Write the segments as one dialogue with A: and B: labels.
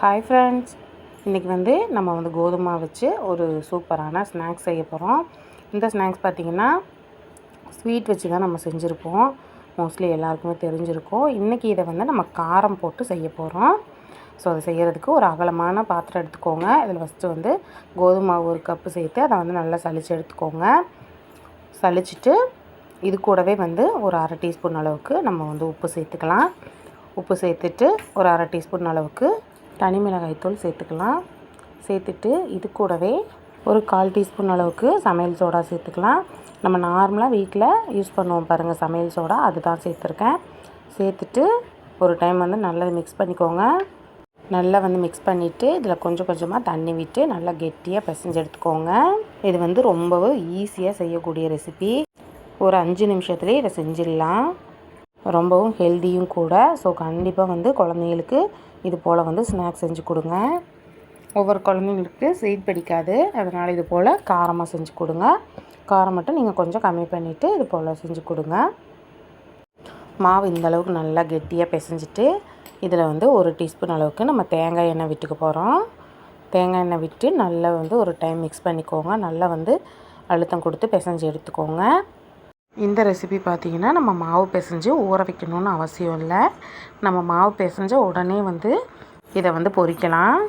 A: Hi friends இன்றைக்கி வந்து நம்ம வந்து கோதுமை வச்சு ஒரு சூப்பரான ஸ்நாக்ஸ் செய்ய போகிறோம் இந்த ஸ்நாக்ஸ் பார்த்திங்கன்னா ஸ்வீட் வச்சு தான் நம்ம செஞ்சுருப்போம். மோஸ்ட்லி எல்லாருக்குமே தெரிஞ்சிருக்கும். இன்றைக்கி இதை வந்து நம்ம காரம் போட்டு செய்ய போகிறோம் ஸோ அதை செய்கிறதுக்கு ஒரு அகலமான பாத்திரம் எடுத்துக்கோங்க. இதில் ஃபஸ்ட்டு வந்து கோதுமை ஒரு கப்பு சேர்த்து அதை வந்து நல்லா சளிச்சு எடுத்துக்கோங்க. சளிச்சிட்டு இது கூடவே வந்து ஒரு அரை டீஸ்பூன் அளவுக்கு நம்ம வந்து உப்பு சேர்த்துக்கலாம். உப்பு சேர்த்துட்டு ஒரு அரை டீஸ்பூன் அளவுக்கு தனி மிளகாய்த்தூள் சேர்த்துக்கலாம். சேர்த்துட்டு இது கூடவே ஒரு கால் டீஸ்பூன் அளவுக்கு சமையல் சோடா சேர்த்துக்கலாம். நம்ம நார்மலாக வீட்டில் யூஸ் பண்ணுவோம் பாருங்கள் சமையல் சோடா. அதுதான் சேர்த்துருக்கேன். சேர்த்துட்டு ஒரு டைம் வந்து நல்லா மிக்ஸ் பண்ணிக்கோங்க. நல்லா வந்து மிக்ஸ் பண்ணிவிட்டு இதில் கொஞ்சம் கொஞ்சமாக தண்ணி விட்டு நல்லா கெட்டியாக பிசைஞ்சு எடுத்துக்கோங்க. இது வந்து ரொம்பவும் ஈஸியாக செய்யக்கூடிய ரெசிபி ஒரு அஞ்சு நிமிஷத்துலேயே இதை செஞ்சிடலாம். ரொம்பவும் ஹெல்த்தியும் கூட. ஸோ கண்டிப்பாக வந்து குழந்தைங்களுக்கு இது போல் வந்து ஸ்நாக்ஸ் செஞ்சு கொடுங்க. ஒவ்வொரு குழந்தைங்களுக்கு ஸ்வீட் பிடிக்காது. அதனால் இது போல் காரமாக செஞ்சு கொடுங்க. காரம் மட்டும் நீங்கள் கொஞ்சம் கம்மி பண்ணிவிட்டு இது போல் செஞ்சு கொடுங்க. மாவு இந்தளவுக்கு நல்லா கெட்டியாக பிசைஞ்சிட்டு இதில் வந்து ஒரு டீஸ்பூன் அளவுக்கு நம்ம தேங்காய் எண்ணெய் விட்டுக்க போகிறோம் தேங்காய் எண்ணெய் விட்டு நல்லா வந்து ஒரு டைம் மிக்ஸ் பண்ணிக்கோங்க. நல்லா வந்து அழுத்தம் கொடுத்து பிசைஞ்சு எடுத்துக்கோங்க. இந்த ரெசிபி பார்த்திங்கன்னா நம்ம மாவு பிசைஞ்சு ஊற வைக்கணும்னு அவசியம் இல்லை. நம்ம மாவு பிசைஞ்ச உடனே வந்து இதை வந்து பொறிக்கலாம்.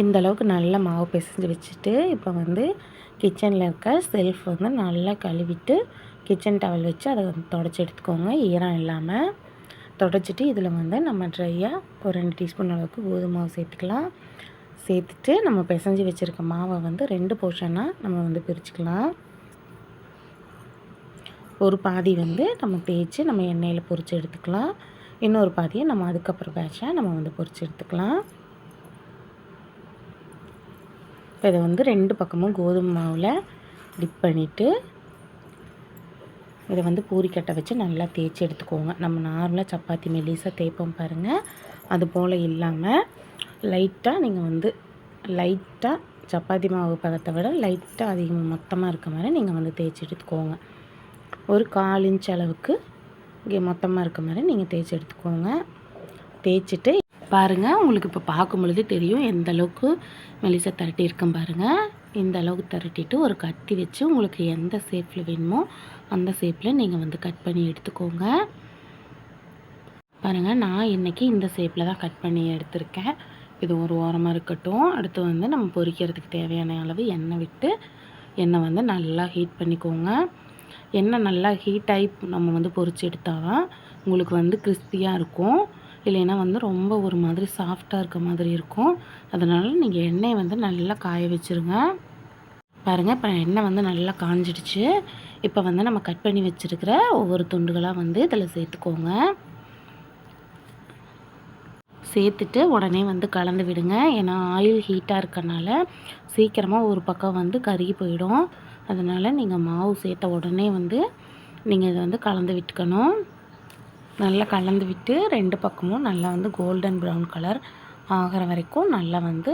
A: இந்த அளவுக்கு நல்லா மாவு பிசைஞ்சு வச்சுட்டு இப்போ வந்து கிச்சனில் இருக்க செல்ஃப் வந்து நல்லா கழுவிட்டு கிச்சன் டவல் வச்சு அதை வந்து தொடச்சி எடுத்துக்கோங்க. ஈரம் இல்லாமல் தொடச்சிட்டு இதில் வந்து நம்ம ட்ரையாக ஒரு ரெண்டு டீஸ்பூன் அளவுக்கு கோதுமை மாவு சேர்த்துக்கலாம். சேர்த்துட்டு நம்ம பிசைஞ்சு வச்சுருக்க மாவை வந்து ரெண்டு போர்ஷனாக நம்ம வந்து பிரிச்சுக்கலாம். ஒரு பாதி வந்து நம்ம தேய்ச்சி நம்ம எண்ணெயில் பொறிச்சு எடுத்துக்கலாம். இன்னொரு பாதியை நம்ம அதுக்கப்புறம் பேட்சாக நம்ம வந்து பொறிச்சு எடுத்துக்கலாம். இப்போ இதை வந்து ரெண்டு பக்கமும் கோதுமை மாவில் டிப் பண்ணிவிட்டு இதை வந்து பூரிக்கட்டை வச்சு நல்லா தேய்ச்சி எடுத்துக்கோங்க. நம்ம நார்மலாக சப்பாத்தி மெலிசாக தேய்ப்போம் பாருங்கள் அது போல் இல்லாமல் லைட்டாக நீங்கள் வந்து லைட்டாக சப்பாத்தி மாவு பதத்தை விட லைட்டாக அதிகமாக மொத்தமாக இருக்க மாதிரி நீங்கள் வந்து தேய்ச்சி எடுத்துக்கோங்க. ஒரு கால் இன்ச் அளவுக்கு இங்கே மொத்தமாக இருக்க மாதிரி நீங்கள் தேய்ச்சி எடுத்துக்கோங்க. தேய்ச்சிட்டு பாருங்கள் உங்களுக்கு இப்போ பார்க்கும் பொழுது தெரியும் எந்த அளவுக்கு மெலிசை திரட்டி பாருங்கள் இந்த அளவுக்கு திரட்டிட்டு ஒரு கத்தி வச்சு உங்களுக்கு எந்த ஷேப்பில் வேணுமோ அந்த ஷேப்பில் நீங்கள் வந்து கட் பண்ணி எடுத்துக்கோங்க. பாருங்கள் நான் இன்றைக்கி இந்த ஷேப்பில் தான் கட் பண்ணி எடுத்திருக்கேன். இது ஒரு ஓரமாக இருக்கட்டும். அடுத்து வந்து நம்ம பொரிக்கிறதுக்கு தேவையான அளவு எண்ணெய் விட்டு எண்ணெய் வந்து நல்லா ஹீட் பண்ணிக்கோங்க. எண்ணெய் நல்லா ஹீட் ஆகி நம்ம வந்து பொறிச்சு எடுத்தால் தான் உங்களுக்கு வந்து கிறிஸ்பியாக இருக்கும். இல்லைன்னா வந்து ரொம்ப ஒரு மாதிரி சாஃப்டாக இருக்க மாதிரி இருக்கும். அதனால் நீங்கள் எண்ணெயை வந்து நல்லா காய வச்சுருங்க. பாருங்கள் இப்போ எண்ணெய் வந்து நல்லா காஞ்சிடுச்சு. இப்போ வந்து நம்ம கட் பண்ணி வச்சுருக்கிற ஒவ்வொரு துண்டுகளாக வந்து இதில் சேர்த்துக்கோங்க. சேர்த்துட்டு உடனே வந்து கலந்து விடுங்க. ஏன்னா ஆயில் ஹீட்டாக இருக்கனால சீக்கிரமாக ஒரு பக்கம் வந்து கருகி போயிடும். அதனால் நீங்கள் மாவு சேர்த்த உடனே வந்து நீங்கள் இதை வந்து கலந்து விட்டுக்கணும். நல்லா கலந்து விட்டு ரெண்டு பக்கமும் நல்லா வந்து கோல்டன் ப்ரௌன் கலர் ஆகிற வரைக்கும் நல்லா வந்து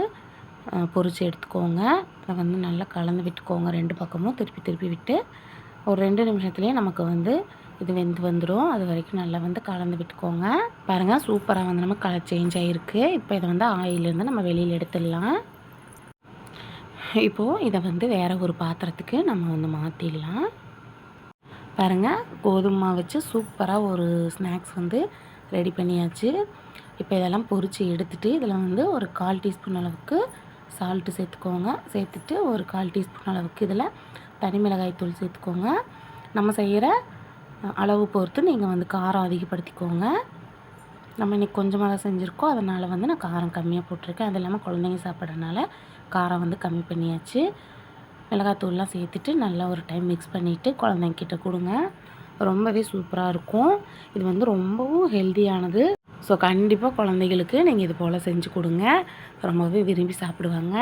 A: பொறிச்சு எடுத்துக்கோங்க. அதை வந்து நல்லா கலந்து விட்டுக்கோங்க. ரெண்டு பக்கமும் திருப்பி திருப்பி விட்டு ஒரு ரெண்டு நிமிஷத்துலேயே நமக்கு வந்து இது வெந்து வந்துடும் அது வரைக்கும் நல்லா வந்து கலந்து விட்டுக்கோங்க. பாருங்கள் சூப்பராக வந்து நம்ம கலர் சேஞ்ச் ஆகிருக்கு இப்போ இதை வந்து ஆயிலேருந்து நம்ம வெளியில் எடுத்துடலாம். இப்போது இதை வந்து வேறு ஒரு பாத்திரத்துக்கு நம்ம வந்து மாற்றிடலாம் பாருங்கள் கோதுமை வச்சு சூப்பராக ஒரு ஸ்நாக்ஸ் வந்து ரெடி பண்ணியாச்சு. இப்போ இதெல்லாம் பொறிச்சு எடுத்துகிட்டு இதில் வந்து ஒரு கால் டீஸ்பூன் அளவுக்கு சால்ட்டு சேர்த்துக்கோங்க. சேர்த்துட்டு ஒரு கால் டீஸ்பூன் அளவுக்கு இதில் தனி மிளகாய் தூள் சேர்த்துக்கோங்க. நம்ம செய்கிற அளவு பொறுத்து நீங்கள் வந்து காரம் அதிகப்படுத்திக்கோங்க. நம்ம இன்றைக்கி கொஞ்சமாக தான் செஞ்சுருக்கோம். அதனால் வந்து நான் காரம் கம்மியாக போட்டிருக்கேன். அது இல்லாமல் குழந்தைங்க சாப்பிட்றதுனால காரம் வந்து கம்மி பண்ணியாச்சு. மிளகாத்தூள்லாம் சேர்த்துட்டு நல்லா ஒரு டைம் மிக்ஸ் பண்ணிவிட்டு குழந்தைங்கிட்ட கொடுங்க. ரொம்பவே சூப்பராக இருக்கும். இது வந்து ரொம்பவும் ஹெல்த்தியானது ஸோ கண்டிப்பாக குழந்தைகளுக்கு நீங்கள் இது போல் செஞ்சு கொடுங்க. ரொம்பவே விரும்பி சாப்பிடுவாங்க.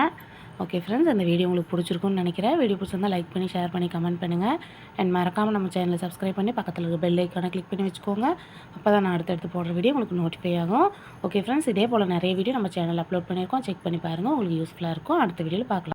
A: ஓகே ஃப்ரெண்ட்ஸ் அந்த வீடியோ உங்களுக்கு பிடிச்சிருக்குன்னு நினைக்கிறேன். வீடியோ பிடிச்சிருந்தால் லைக் பண்ணி ஷேர் பண்ணி கமெண்ட் பண்ணுங்கள் அண்ட் மறக்காமல் நம்ம சேனலை சப்ஸ்கிரைப் பண்ணி பக்கத்தில் இருக்க பெல் ஐக்கானை கிளிக் பண்ணி வச்சுக்கோங்க. அப்போ தான் நான் அடுத்தடுத்து போடுற வீடியோ உங்களுக்கு நோட்டிஃபை ஆகும். ஓகே ஃப்ரெண்ட்ஸ் இதே போல் நிறைய வீடியோ நம்ம சேனல் அப்லோட் பண்ணியிருக்கோம். செக் பண்ணி பாருங்கள் உங்களுக்கு யூஸ்ஃபுல்லாக இருக்கும். அடுத்த வீடியோவில் பார்க்கலாம்.